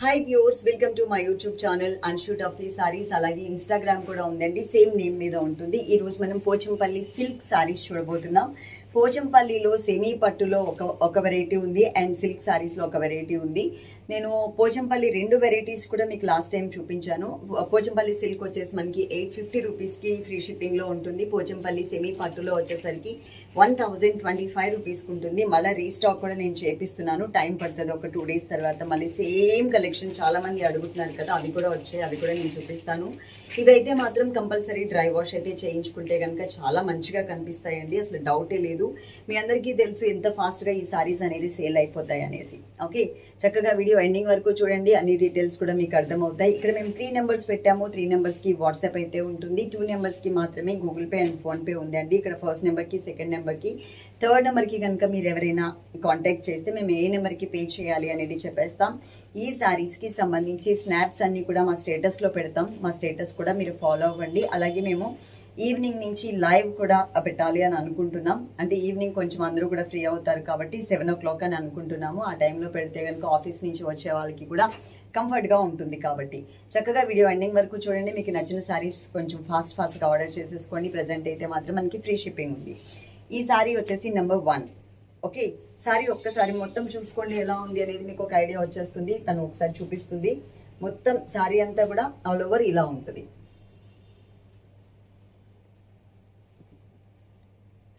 Hi viewers welcome to my YouTube channel అన్షూట్ ఆఫీ సారీస్ అలాగే Instagram కూడా ఉందండి. సేమ్ నేమ్ మీద ఉంటుంది. ఈ రోజు మనం పోచంపల్లి సిల్క్ సారీస్ చూడబోతున్నాం. పోచంపల్లిలో సెమీ పట్టులో ఒక ఒక వెరైటీ ఉంది అండ్ సిల్క్ సారీస్లో ఒక వెరైటీ ఉంది. నేను పోచంపల్లి రెండు వెరైటీస్ కూడా మీకు లాస్ట్ టైం చూపించాను. పోచంపల్లి సిల్క్ వచ్చేసి మనకి ఎయిట్ ఫిఫ్టీ రూపీస్కి ఫ్రీ షిప్పింగ్లో ఉంటుంది. పోచంపల్లి సెమీ పట్టులో వచ్చేసరికి వన్ థౌజండ్ ట్వంటీ ఫైవ్ రూపీస్కి ఉంటుంది. మళ్ళీ రీస్టాక్ కూడా నేను చేపిస్తున్నాను. టైం పడుతుంది ఒక టూ డేస్ తర్వాత. మళ్ళీ సేమ్ కలెక్షన్ చాలా మంది అడుగుతున్నారు కదా అవి కూడా వచ్చాయి అవి కూడా నేను చూపిస్తాను. ఇవైతే మాత్రం కంపల్సరీ డ్రై వాష్ అయితే చేయించుకుంటే కనుక చాలా మంచిగా కనిపిస్తాయండి. అసలు డౌటే లేదు. మీ అందరికీ తెలుసు ఎంత ఫాస్ట్గా ఈ సారీస్ అనేది సేల్ అయిపోతాయి అనేసి. ఓకే? చక్కగా వీడియో ఎండింగ్ వరకు చూడండి. అన్ని డీటెయిల్స్ కూడా మీకు అర్థమవుతాయి. ఇక్కడ మేము త్రీ నెంబర్స్ పెట్టాము. త్రీ నెంబర్స్కి వాట్సాప్ అయితే ఉంటుంది. టూ నెంబర్స్కి మాత్రమే గూగుల్ పే అండ్ ఫోన్పే ఉందండి. ఇక్కడ ఫస్ట్ నెంబర్కి సెకండ్ నెంబర్కి థర్డ్ నెంబర్కి కనుక మీరు ఎవరైనా కాంటాక్ట్ చేస్తే మేము ఏ నెంబర్కి పే చేయాలి అనేది చెప్పేస్తాం. ఈ సారీస్కి సంబంధించి స్నాప్స్ అన్నీ కూడా మా స్టేటస్లో పెడతాం. మా స్టేటస్ కూడా మీరు ఫాలో అవ్వండి. అలాగే మేము ఈవినింగ్ నుంచి లైవ్ కూడా పెట్టాలి అని అనుకుంటున్నాం. అంటే ఈవినింగ్ కొంచెం అందరూ కూడా ఫ్రీ అవుతారు కాబట్టి సెవెన్ ఓ క్లాక్ అని అనుకుంటున్నాము. ఆ టైంలో పెడితే కనుక ఆఫీస్ నుంచి వచ్చే వాళ్ళకి కూడా కంఫర్ట్గా ఉంటుంది కాబట్టి. చక్కగా వీడియో ఎండింగ్ వరకు చూడండి. మీకు నచ్చిన సారీస్ కొంచెం ఫాస్ట్ ఫాస్ట్గా ఆర్డర్ చేసేసుకోండి. ప్రజెంట్ అయితే మాత్రం మనకి ఫ్రీ షిప్పింగ్ ఉంది. ఈ సారీ వచ్చేసి నెంబర్ వన్ ఓకే సారీ ఒక్కసారి మొత్తం చూసుకోండి ఎలా ఉంది అనేది మీకు ఒక ఐడియా వచ్చేస్తుంది. తను ఒకసారి చూపిస్తుంది. మొత్తం సారీ అంతా కూడా ఆల్ ఓవర్ ఇలా ఉంటుంది.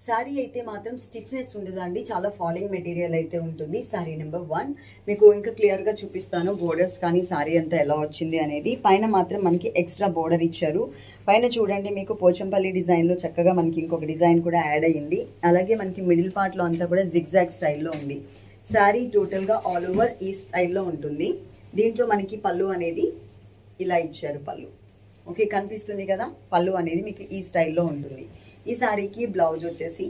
శారీ అయితే మాత్రం స్టిఫ్నెస్ ఉండదండి. చాలా ఫాలింగ్ మెటీరియల్ అయితే ఉంటుంది. శారీ నెంబర్ వన్ మీకు ఇంకా క్లియర్గా చూపిస్తాను బోర్డర్స్ కానీ శారీ అంతా ఎలా వచ్చింది అనేది. పైన మాత్రం మనకి ఎక్స్ట్రా బోర్డర్ ఇచ్చారు. పైన చూడండి మీకు పోచంపల్లి డిజైన్లో చక్కగా మనకి ఇంకొక డిజైన్ కూడా యాడ్ అయ్యింది. అలాగే మనకి మిడిల్ పార్ట్లో అంతా కూడా జిగ్జాగ్ స్టైల్లో ఉంది. శారీ టోటల్గా ఆల్ ఓవర్ ఈ స్టైల్లో ఉంటుంది. దీంట్లో మనకి పళ్ళు అనేది ఇలా ఇచ్చారు పళ్ళు. ఓకే కనిపిస్తుంది కదా? పళ్ళు అనేది మీకు ఈ స్టైల్లో ఉంటుంది. ఈ శారీకి బ్లౌజ్ వచ్చేసి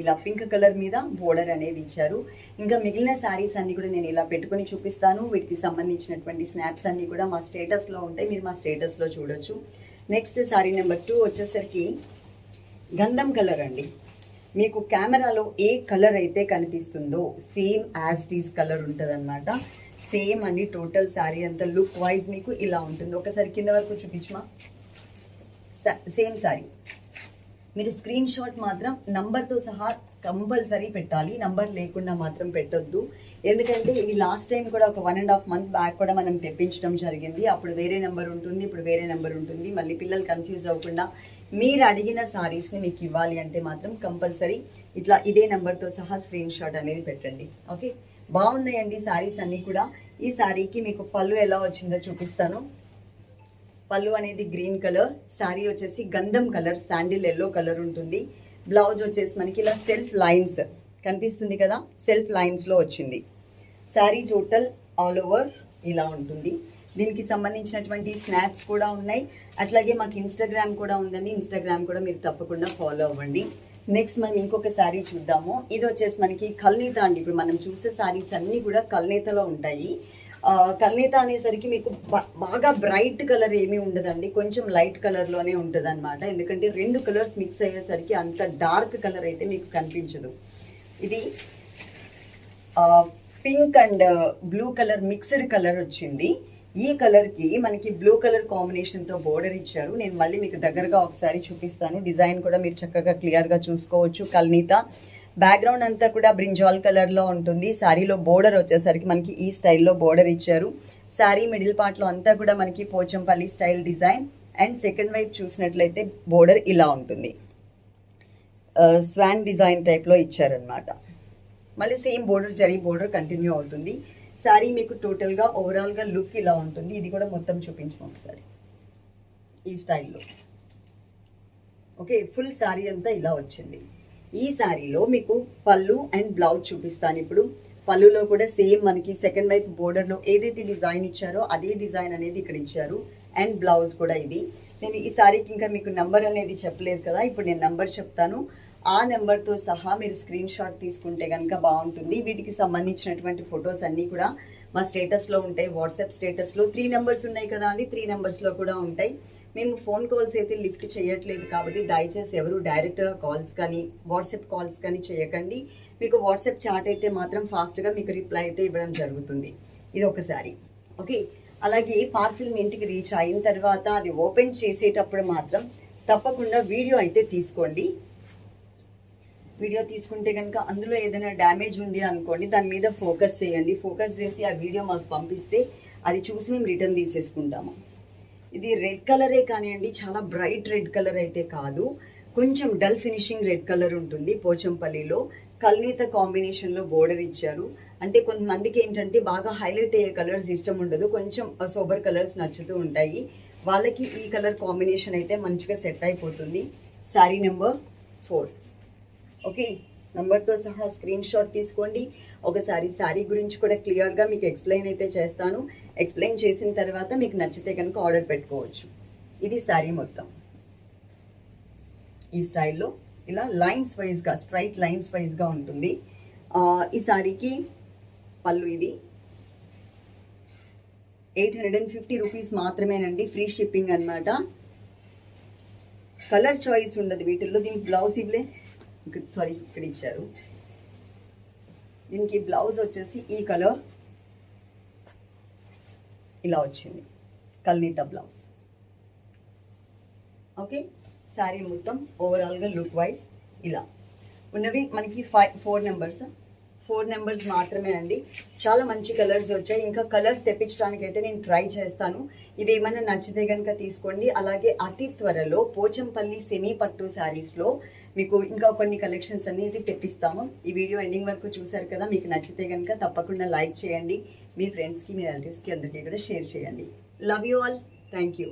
ఇలా పింక్ కలర్ మీద బోర్డర్ అనేది ఇచ్చారు. ఇంకా మిగిలిన శారీస్ అన్ని కూడా నేను ఇలా పెట్టుకుని చూపిస్తాను. వీటికి సంబంధించినటువంటి స్నాప్స్ అన్ని కూడా మా స్టేటస్లో ఉంటాయి. మీరు మా స్టేటస్లో చూడొచ్చు. నెక్స్ట్ శారీ నెంబర్ టూ వచ్చేసరికి గంధం కలర్ అండి. మీకు కెమెరాలో ఏ కలర్ అయితే కనిపిస్తుందో సేమ్ యాజ్ టీస్ కలర్ ఉంటుంది సేమ్ అండి టోటల్ శారీ అంతా లుక్ వైజ్ మీకు ఇలా ఉంటుంది. ఒకసారి కింద వరకు చూపించమా? సేమ్ శారీ మీరు స్క్రీన్ షాట్ మాత్రం నంబర్తో సహా కంపల్సరీ పెట్టాలి. నంబర్ లేకుండా మాత్రం పెట్టొద్దు. ఎందుకంటే ఇవి లాస్ట్ టైం కూడా ఒక one and half month back కూడా మనం తెప్పించడం జరిగింది. అప్పుడు వేరే నెంబర్ ఉంటుంది ఇప్పుడు వేరే నెంబర్ ఉంటుంది. మళ్ళీ పిల్లలు కన్ఫ్యూజ్ అవ్వకుండా మీరు అడిగిన సారీస్ని మీకు ఇవ్వాలి అంటే మాత్రం కంపల్సరీ ఇట్లా ఇదే నెంబర్తో సహా స్క్రీన్ షాట్ అనేది పెట్టండి. ఓకే బాగున్నాయండి సారీస్ అన్నీ కూడా. ఈ సారీకి మీకు పళ్ళు ఎలా వచ్చిందో చూపిస్తాను. పళ్ళు అనేది గ్రీన్ కలర్ శారీ వచ్చేసి గంధం కలర్ శాండిల్ ఎల్లో కలర్ ఉంటుంది. బ్లౌజ్ వచ్చేసి మనకి ఇలా సెల్ఫ్ లైన్స్ కనిపిస్తుంది కదా సెల్ఫ్ లైన్స్లో వచ్చింది. శారీ టోటల్ ఆల్ ఓవర్ ఇలా ఉంటుంది. దీనికి సంబంధించినటువంటి స్నాప్స్ కూడా ఉన్నాయి. అట్లాగే మాకు ఇన్స్టాగ్రామ్ కూడా ఉందండి. ఇన్స్టాగ్రామ్ కూడా మీరు తప్పకుండా ఫాలో అవ్వండి. నెక్స్ట్ మనం ఇంకొక శారీ చూద్దాము. ఇది వచ్చేసి మనకి కల్నీత అండి. ఇప్పుడు మనం చూసే శారీస్ అన్నీ కూడా కల్నేతలో ఉంటాయి. కల్నేత అనేసరికి మీకు బాగా బ్రైట్ కలర్ ఏమీ ఉండదండి. కొంచెం లైట్ కలర్లోనే ఉంటుంది అనమాట ఎందుకంటే రెండు కలర్స్ మిక్స్ అయ్యేసరికి అంత డార్క్ కలర్ అయితే మీకు కనిపించదు. ఇది pink and blue colour mixed colour వచ్చింది. ఈ కలర్కి మనకి బ్లూ కలర్ కాంబినేషన్తో బోర్డర్ ఇచ్చారు. నేను మళ్ళీ మీకు దగ్గరగా ఒకసారి చూపిస్తాను. డిజైన్ కూడా మీరు చక్కగా క్లియర్గా చూసుకోవచ్చు. కల్నీత బ్యాక్గ్రౌండ్ అంతా కూడా బ్రింజాల్ కలర్లో ఉంటుంది. శారీలో బోర్డర్ వచ్చేసరికి మనకి ఈ స్టైల్లో బోర్డర్ ఇచ్చారు. శారీ మిడిల్ పార్ట్లో అంతా కూడా మనకి Pochampally style design and second వైపు చూసినట్లయితే బోర్డర్ ఇలా ఉంటుంది. Uh, స్వాన్ డిజైన్ టైప్లో ఇచ్చారనమాట మళ్ళీ same border zari border continue అవుతుంది. శారీ మీకు టోటల్గా ఓవరాల్గా లుక్ ఇలా ఉంటుంది. ఇది కూడా మొత్తం చూపించము ఒకసారి. ఈ స్టైల్లో ఓకే ఫుల్ శారీ అంతా ఇలా వచ్చింది. ఈ శారీలో మీకు పళ్ళు అండ్ బ్లౌజ్ చూపిస్తాను ఇప్పుడు. పళ్ళులో కూడా సేమ్ మనకి సెకండ్ వైపు బోర్డర్లో ఏదైతే డిజైన్ ఇచ్చారో అదే డిజైన్ అనేది ఇక్కడ ఇచ్చారు. అండ్ బ్లౌజ్ కూడా ఇది. నేను ఈ శారీకి ఇంకా మీకు నెంబర్ అనేది చెప్పలేదు కదా ఇప్పుడు నేను నెంబర్ చెప్తాను. ఆ నెంబర్తో సహా మీరు స్క్రీన్ షాట్ తీసుకుంటే కనుక బాగుంటుంది. వీటికి సంబంధించినటువంటి ఫొటోస్ అన్నీ కూడా మా స్టేటస్లో ఉంటాయి. వాట్సాప్ స్టేటస్లో త్రీ నెంబర్స్ ఉన్నాయి కదా అండి త్రీ నెంబర్స్లో కూడా ఉంటాయి. మేము ఫోన్ కాల్స్ అయితే లిఫ్ట్ చేయట్లేదు కాబట్టి దయచేసి ఎవరు డైరెక్ట్గా కాల్స్ కానీ వాట్సాప్ కాల్స్ కానీ చేయకండి. మీకు వాట్సాప్ చాట్ అయితే మాత్రం ఫాస్ట్గా మీకు రిప్లై అయితే ఇవ్వడం జరుగుతుంది. ఇది ఒకసారి. ఓకే అలాగే పార్సిల్ మీ ఇంటికి రీచ్ అయిన తర్వాత అది ఓపెన్ చేసేటప్పుడు మాత్రం తప్పకుండా వీడియో అయితే తీసుకోండి. వీడియో తీసుకుంటే కనుక అందులో ఏదైనా డ్యామేజ్ ఉంది అనుకోండి దాని మీద ఫోకస్ చేయండి. ఫోకస్ చేసి ఆ వీడియో మాకు పంపిస్తే అది చూసి మేము రిటర్న్ తీసేసుకుంటాము. ఇది రెడ్ కలరే కానివ్వండి చాలా బ్రైట్ రెడ్ కలర్ అయితే కాదు. కొంచెం డల్ ఫినిషింగ్ రెడ్ కలర్ ఉంటుంది పోచంపల్లిలో. కల్నీత కాంబినేషన్లో బోర్డర్ ఇచ్చారు. అంటే కొంతమందికి ఏంటంటే బాగా హైలైట్ అయ్యే కలర్స్ ఇష్టం ఉండదు. కొంచెం సోబర్ కలర్స్ నచ్చుతూ ఉంటాయి. వాళ్ళకి ఈ కలర్ కాంబినేషన్ అయితే మంచిగా సెట్ అయిపోతుంది. శారీ నెంబర్ ఫోర్ ఓకే నంబర్తో సహా స్క్రీన్ షాట్ తీసుకోండి. ఒకసారి శారీ గురించి కూడా క్లియర్గా మీకు ఎక్స్ప్లెయిన్ అయితే చేస్తాను. ఎక్స్ప్లెయిన్ చేసిన తర్వాత మీకు నచ్చితే కనుక ఆర్డర్ పెట్టుకోవచ్చు. ఇది శారీ మొత్తం. ఈ స్టైల్లో ఇలా లైన్స్ వైజ్గా స్ట్రైట్ లైన్స్ వైజ్గా ఉంటుంది. ఈ శారీకి పళ్ళు ఇది. Eight hundred and fifty rupees మాత్రమేనండి ఫ్రీ షిప్పింగ్ అన్నమాట. కలర్ చాయిస్ ఉండదు వీటిల్లో దీనికి బ్లౌజ్ ఇవ్వలే. సారీ ఇక్కడ ఇచ్చారు దీనికి బ్లౌజ్ వచ్చేసి ఈ కలర్ ఇలా వచ్చింది. కల్నీత బ్లౌజ్. ఓకే? శారీ మొత్తం ఓవరాల్గా లుక్ వైజ్ ఇలా. ఉన్నవి మనకి five four numbers. Four numbers మాత్రమే అండి. చాలా మంచి కలర్స్ వచ్చాయి. ఇంకా కలర్స్ తెప్పించడానికి అయితే నేను ట్రై చేస్తాను. ఇవి ఏమైనా నచ్చితే కనుక తీసుకోండి. అలాగే అతి త్వరలో పోచంపల్లి సెమీ పట్టు శారీస్లో మీకు ఇంకా కొన్ని కలెక్షన్స్ అనేది తెప్పిస్తాము. ఈ వీడియో ఎండింగ్ వరకు చూసారు కదా మీకు నచ్చితే కనుక తప్పకుండా లైక్ చేయండి. మీ ఫ్రెండ్స్కి మీ రిలేటివ్స్కి అందరికీ కూడా షేర్ చేయండి. Love you all thank you